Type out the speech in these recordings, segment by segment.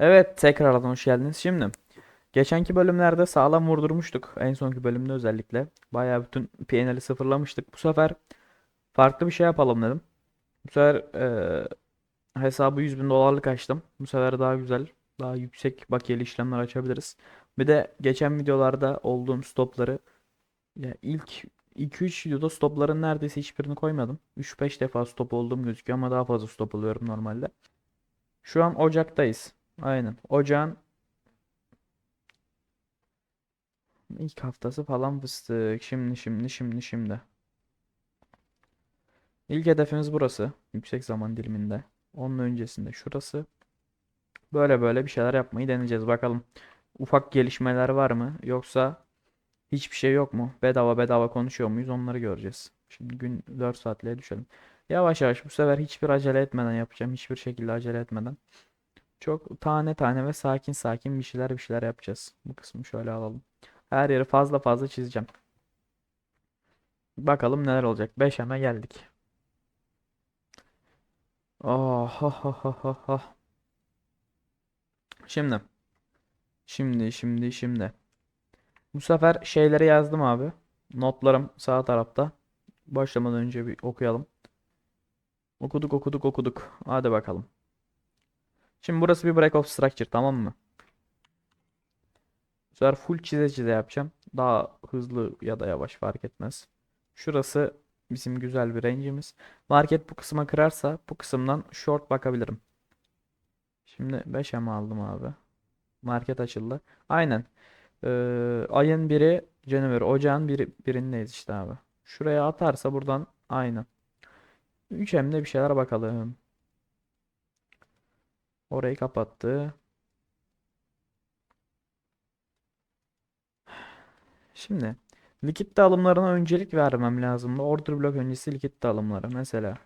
Evet, tekrardan hoş geldiniz. Şimdi, geçenki bölümlerde sağlam vurdurmuştuk. En sonki bölümde özellikle. Bayağı bütün PNL'i sıfırlamıştık. Bu sefer farklı bir şey yapalım dedim. Bu sefer eee, hesabı 100 bin dolarlık açtım. Bu sefer daha güzel, daha yüksek bakiyeli işlemler açabiliriz. Bir de geçen videolarda olduğum stopları, ya ilk 2-3 videoda stopların neredeyse hiçbirini koymadım. 3-5 defa stop olduğum gözüküyor ama daha fazla stop oluyorum normalde. Şu an Ocak'tayız. Aynen. Ocağın ilk haftası falan fıstık. Şimdi şimdi şimdi şimdi. İlk hedefimiz burası. Yüksek zaman diliminde. Onun öncesinde şurası. Böyle böyle bir şeyler yapmayı deneyeceğiz. Bakalım ufak gelişmeler var mı? Yoksa hiçbir şey yok mu? Bedava bedava konuşuyor muyuz? Onları göreceğiz. Şimdi gün 4 saatliğe düşelim. Yavaş yavaş bu sefer hiçbir acele etmeden yapacağım. Hiçbir şekilde acele etmeden. Çok tane tane ve sakin sakin bir şeyler bir şeyler yapacağız. Bu kısmı şöyle alalım. Her yeri fazla fazla çizeceğim. Bakalım neler olacak. 5 hemen geldik. Oh, ho, ho, ho, ho. Şimdi. Şimdi, şimdi, şimdi. Bu sefer şeyleri yazdım abi. Notlarım sağ tarafta. Başlamadan önce bir okuyalım. Okuduk, okuduk, okuduk. Hadi bakalım. Şimdi burası bir break of structure tamam mı? Bu sefer full çize çize yapacağım. Daha hızlı ya da yavaş fark etmez. Şurası bizim güzel bir range'imiz. Market bu kısma kırarsa bu kısımdan short bakabilirim. Şimdi 5'e mi aldım abi? Market açıldı. Aynen. Ee, ayın biri January. Ocağın biri, birindeyiz işte abi. Şuraya atarsa buradan aynen. 3M'de bir şeyler bakalım. Orayı kapattı. Şimdi likit alımlarına öncelik vermem lazım. Order block öncesi likit alımları mesela.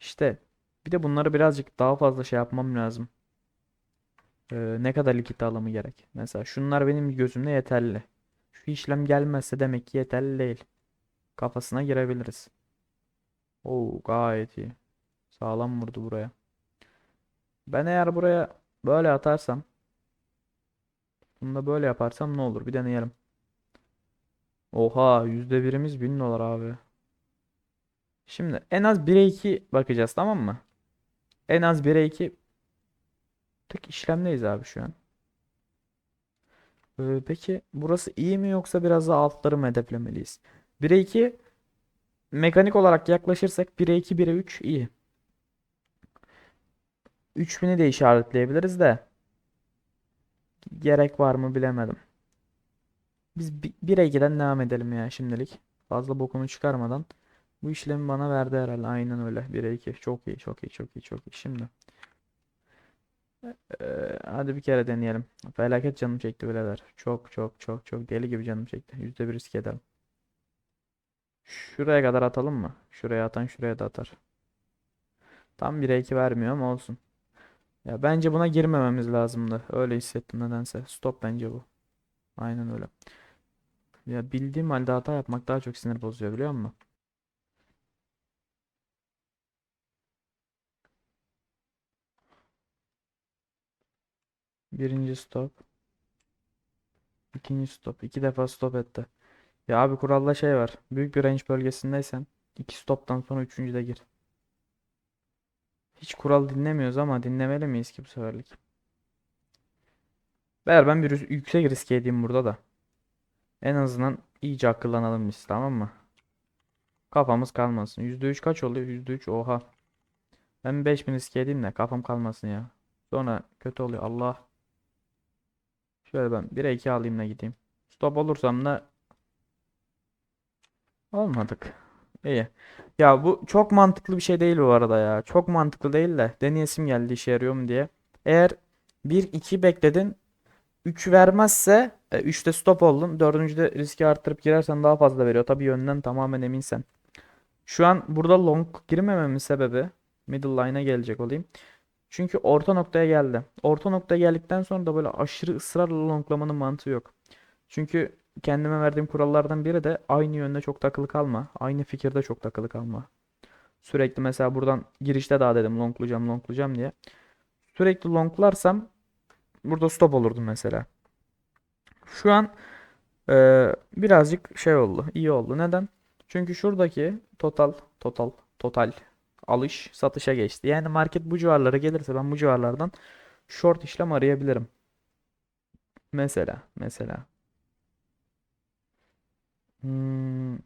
İşte bir de bunları birazcık daha fazla şey yapmam lazım. Ee, ne kadar likit alımı gerek? Mesela şunlar benim gözümde yeterli. Şu işlem gelmezse demek ki yeterli değil. Kafasına girebiliriz. Oo gayet iyi. Sağlam vurdu buraya. Ben eğer buraya böyle atarsam bunu da böyle yaparsam ne olur? Bir deneyelim. Oha yüzde birimiz 1000 dolar abi. Şimdi en az 1'e 2 bakacağız tamam mı? En az 1'e 2 tık işlemdeyiz abi şu an. Ee, peki burası iyi mi yoksa biraz daha altları mı hedeflemeliyiz? 1'e 2 mekanik olarak yaklaşırsak 1'e 2 1'e 3 iyi. 3000'i de işaretleyebiliriz de gerek var mı bilemedim. Biz 1'e 2'den devam edelim ya şimdilik. Fazla bokunu çıkarmadan. Bu işlemi bana verdi herhalde. Aynen öyle. 1'e 2. Çok iyi, çok iyi, çok iyi, çok iyi. Şimdi. Ee, hadi bir kere deneyelim. Felaket canım çekti birader. Çok çok çok çok deli gibi canım çekti. %1 risk edelim. Şuraya kadar atalım mı? Şuraya atan şuraya da atar. Tam 1'e 2 vermiyor ama olsun. Ya bence buna girmememiz lazımdı. Öyle hissettim nedense. Stop bence bu. Aynen öyle. Ya bildiğim halde hata yapmak daha çok sinir bozuyor biliyor musun? Birinci stop. İkinci stop. İki defa stop etti. Ya abi kuralda şey var. Büyük bir range bölgesindeysen iki stoptan sonra üçüncüde gir. Hiç kural dinlemiyoruz ama dinlemeli miyiz ki bu seferlik? Beyler ben bir yüksek riske edeyim burada da. En azından iyice akıllanalım biz tamam mı? Kafamız kalmasın. %3 kaç oluyor? %3 oha. Ben 5000 riske edeyim de kafam kalmasın ya. Sonra kötü oluyor. Allah. Şöyle ben 1'e 2 alayım da gideyim. Stop olursam da olmadık. İyi. Ya bu çok mantıklı bir şey değil bu arada ya. Çok mantıklı değil de deneyesim geldi işe yarıyor mu diye. Eğer 1-2 bekledin 3 vermezse 3'te stop oldun. 4. riski arttırıp girersen daha fazla veriyor. Tabii yönden tamamen eminsen. Şu an burada long girmememin sebebi middle line'a gelecek olayım. Çünkü orta noktaya geldi. Orta noktaya geldikten sonra da böyle aşırı ısrarla longlamanın mantığı yok. Çünkü kendime verdiğim kurallardan biri de aynı yönde çok takılı kalma. Aynı fikirde çok takılı kalma. Sürekli mesela buradan girişte daha dedim longlayacağım longlayacağım diye. sürekli longlarsam burada stop olurdum mesela. Şu an e, birazcık şey oldu. iyi oldu. Neden? Çünkü şuradaki total total total alış satışa geçti. Yani market bu civarlara gelirse ben bu civarlardan short işlem arayabilirim. Mesela mesela. Hmm,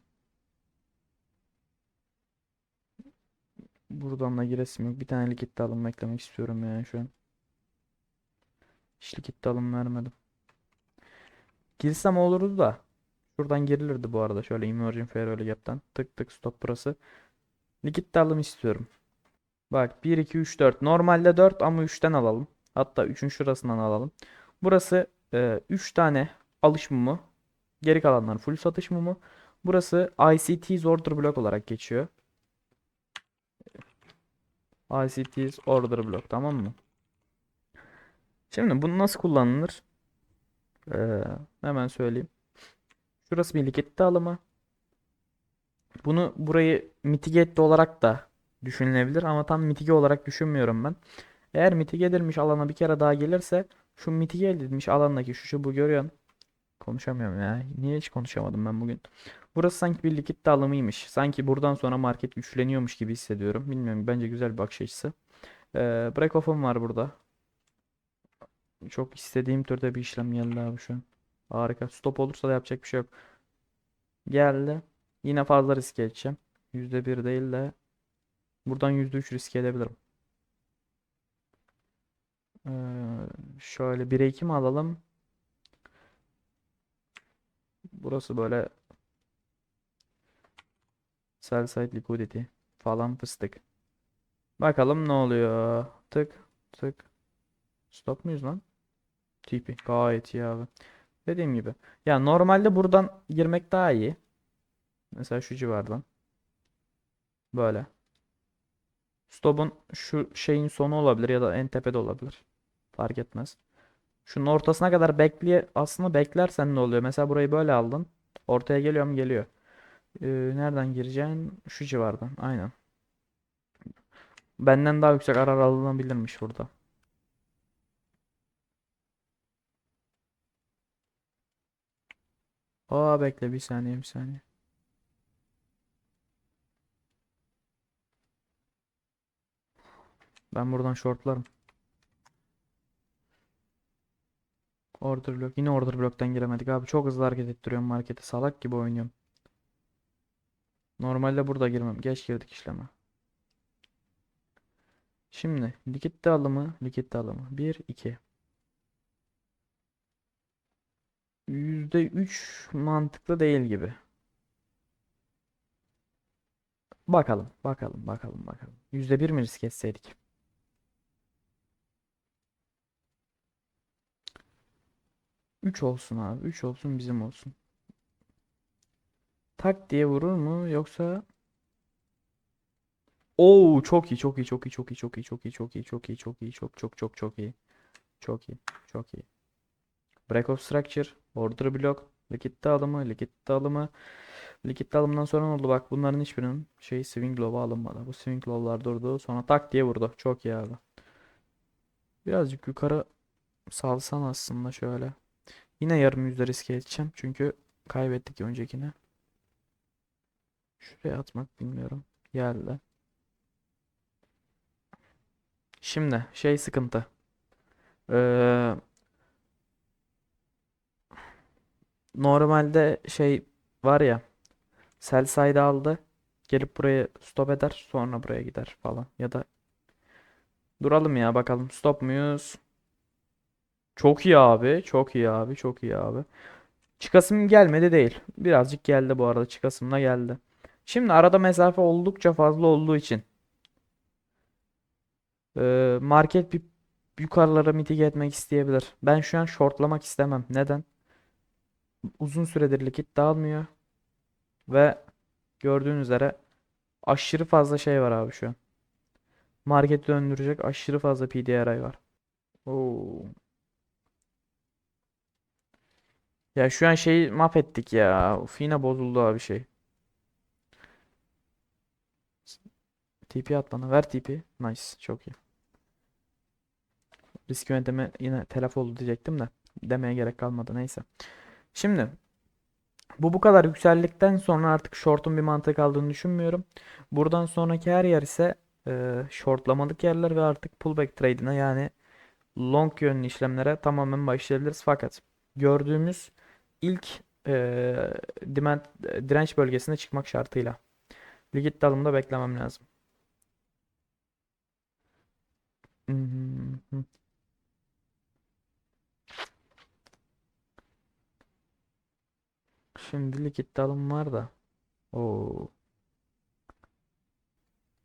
buradan da giresim yok. Bir tane likit alım eklemek istiyorum yani şu an. Hiç likit alım vermedim. Girsem olurdu da. Şuradan girilirdi bu arada. Şöyle Emerging Fair Value Gap'ten. Tık tık stop burası. Likit alım istiyorum. Bak 1, 2, 3, 4. Normalde 4 ama 3'ten alalım. Hatta 3'ün şurasından alalım. Burası 3 tane alış mumu. Geri kalanlar full satış mumu. Burası ICT's order block olarak geçiyor. ICT's order block tamam mı? Şimdi bunu nasıl kullanılır? Ee, hemen söyleyeyim. Şurası bir dağılımı. Bunu burayı mitigate olarak da düşünülebilir ama tam mitige olarak düşünmüyorum ben. Eğer mitige edilmiş alana bir kere daha gelirse şu mitige edilmiş alandaki şu bu görüyorsun. Konuşamıyorum ya. Niye hiç konuşamadım ben bugün? Burası sanki bir likit dağılımıymış. Sanki buradan sonra market güçleniyormuş gibi hissediyorum. Bilmiyorum. Bence güzel bir bakış açısı. Ee, break off'um var burada. Çok istediğim türde bir işlem geldi abi şu an. Harika. Stop olursa da yapacak bir şey yok. Geldi. Yine fazla riske edeceğim. %1 değil de buradan %3 riske edebilirim. Ee, şöyle 1'e 2 mi alalım? Burası böyle sell side liquidity falan fıstık. Bakalım ne oluyor. Tık tık. Stop muyuz lan? TP gayet iyi abi. Dediğim gibi. Ya normalde buradan girmek daha iyi. Mesela şu civardan. Böyle. Stop'un şu şeyin sonu olabilir ya da en tepede olabilir. Fark etmez. Şunun ortasına kadar bekleye aslında beklersen ne oluyor? Mesela burayı böyle aldın. Ortaya geliyorum geliyor. Ee, nereden gireceksin? Şu civardan. Aynen. Benden daha yüksek arar alınabilirmiş burada. Aa bekle bir saniye bir saniye. Ben buradan shortlarım. Order block. Yine order block'tan giremedik abi. Çok hızlı hareket ettiriyorum marketi. Salak gibi oynuyorum. Normalde burada girmem. Geç girdik işleme. Şimdi likit alımı, likit alımı. 1 2. %3 mantıklı değil gibi. Bakalım, bakalım, bakalım, bakalım. %1 mi risk etseydik? Üç olsun abi. 3 olsun bizim olsun. Tak diye vurur mu yoksa Oo çok iyi çok iyi çok iyi çok iyi çok iyi çok iyi çok iyi çok iyi çok iyi çok çok çok çok iyi. Çok iyi. Çok iyi. Break of structure, order block, likit dağılımı, likit dağılımı. Likit dağılımından sonra ne oldu? Bak bunların hiçbirinin şey swing low'a alınmadı. Bu swing low'lar durdu. Sonra tak diye vurdu. Çok iyi abi. Birazcık yukarı salsan aslında şöyle. Yine yarım yüzde riske edeceğim. Çünkü kaybettik öncekine. Şuraya atmak bilmiyorum. Geldi. Şimdi şey sıkıntı. Ee, normalde şey var ya sell aldı. Gelip buraya stop eder. Sonra buraya gider falan. Ya da duralım ya bakalım. Stop muyuz? Çok iyi abi. Çok iyi abi. Çok iyi abi. Çıkasım gelmedi değil. Birazcık geldi bu arada. Çıkasım da geldi. Şimdi arada mesafe oldukça fazla olduğu için e, market bir yukarılara mitige etmek isteyebilir. Ben şu an shortlamak istemem. Neden? Uzun süredir likit dağılmıyor. Ve gördüğün üzere aşırı fazla şey var abi şu an. Marketi döndürecek aşırı fazla PDRI var. Oo. Ya şu an şeyi mahvettik ya. Uf, yine bozuldu abi şey. TP at bana. Ver TP. Nice. Çok iyi. Risk yönetimi yine telef oldu diyecektim de demeye gerek kalmadı neyse. Şimdi bu bu kadar yükseldikten sonra artık short'un bir mantığı kaldığını düşünmüyorum. Buradan sonraki her yer ise e, shortlamalık yerler ve artık pullback trade'ine yani long yönlü işlemlere tamamen başlayabiliriz. Fakat gördüğümüz ilk e, demand, direnç bölgesine çıkmak şartıyla. Likit alımda beklemem lazım. Mhm. Şimdilik iddialım var da. Oo.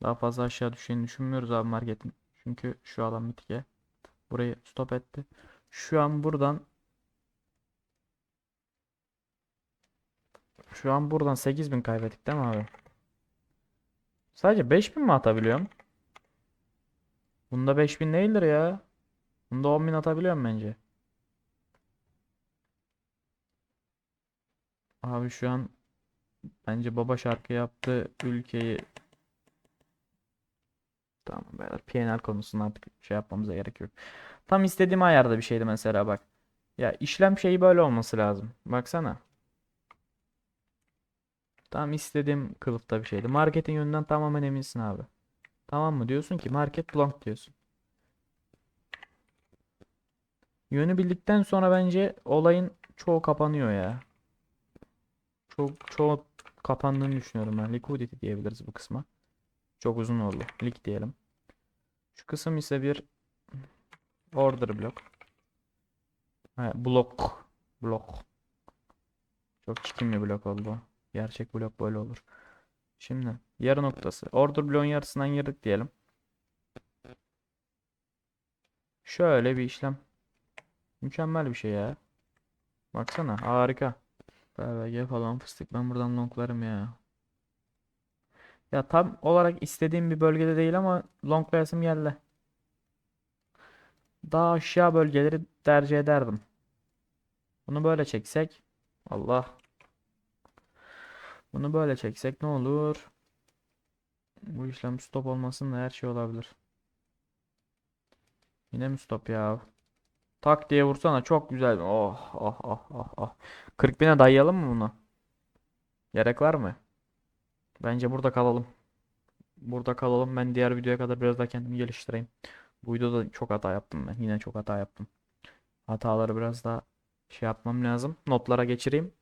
Daha fazla aşağı düşeceğini düşünmüyoruz abi marketin. Çünkü şu alan mitike. Burayı stop etti. Şu an buradan Şu an buradan 8000 kaybettik değil mi abi? Sadece 5000 mi atabiliyorum? Bunda 5000 değildir ya. Bunda 10.000 atabiliyorum bence. Abi şu an bence baba şarkı yaptı ülkeyi Tamam beyler PNL konusunda artık şey yapmamıza gerek yok. Tam istediğim ayarda bir şeydi mesela bak. Ya işlem şeyi böyle olması lazım. Baksana. Tam istediğim kılıfta bir şeydi. Marketin yönünden tamamen eminsin abi. Tamam mı? Diyorsun ki market long diyorsun. Yönü bildikten sonra bence olayın çoğu kapanıyor ya. Çok çoğu kapandığını düşünüyorum ben. Liquidity diyebiliriz bu kısma. Çok uzun oldu. Lik diyelim. Şu kısım ise bir order blok. Ha, blok. Blok. Çok çirkin bir blok oldu. Gerçek blok böyle olur. Şimdi yarı noktası. Order bloğun yarısından yarık diyelim. Şöyle bir işlem. Mükemmel bir şey ya. Baksana harika. BBG falan fıstık. Ben buradan longlarım ya. Ya tam olarak istediğim bir bölgede değil ama longlayasım geldi. Daha aşağı bölgeleri tercih ederdim. Bunu böyle çeksek. Allah. Bunu böyle çeksek ne olur? Bu işlem stop olmasın da her şey olabilir. Yine mi stop ya? Tak diye vursana çok güzel. Oh oh oh oh oh. 40 bine dayayalım mı bunu? Gerek var mı? Bence burada kalalım. Burada kalalım. Ben diğer videoya kadar biraz daha kendimi geliştireyim. Bu videoda çok hata yaptım ben. Yine çok hata yaptım. Hataları biraz daha şey yapmam lazım. Notlara geçireyim.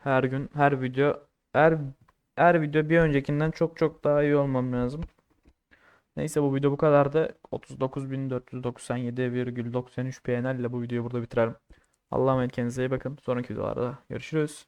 Her gün, her video, her her video bir öncekinden çok çok daha iyi olmam lazım. Neyse bu video bu kadardı. 39.497,93 PNL ile bu videoyu burada bitirelim. Allah'a emanet kendinize iyi bakın. Sonraki videolarda görüşürüz.